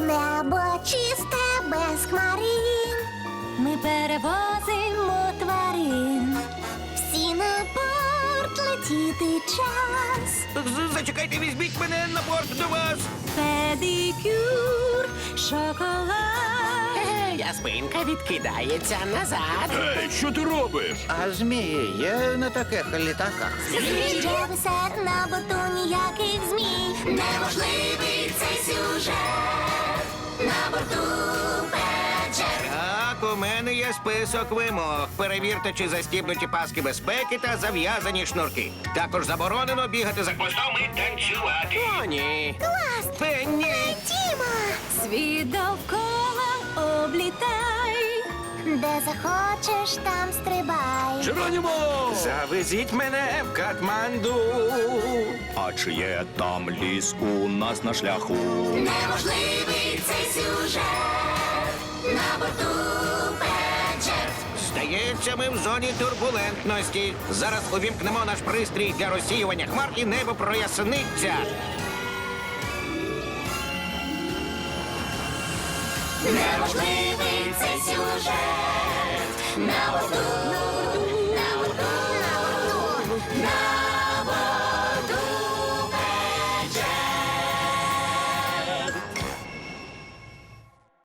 Небо чисте без хмарин. Ми перевозимо тварин. Всі на борт летіти час. З- Зачекайте, візьміть мене на борт до вас. Педикюр, шоколад. Я спинка відкидається назад. Ей, що ти робиш? А змії є на таких літаках. Висять на борту ніяких змій. Неможливий цей сюжет. Так, у мене є список вимог. Перевірте, чи застібнуті паски безпеки та зав'язані шнурки. Також заборонено бігати за хвостом і танцювати. О, ні. Клас! Пенні! Тіма! Світ довкола облітай. Де захочеш, там стрибай. Джеронімо! Завезіть мене в Катманду. А чи є там ліс у нас на шляху? Неможливий Здається, ми в зоні турбулентності. Зараз увімкнемо наш пристрій для розсіювання хмар і небо проясниться. Неможливий цей сюжет. На борту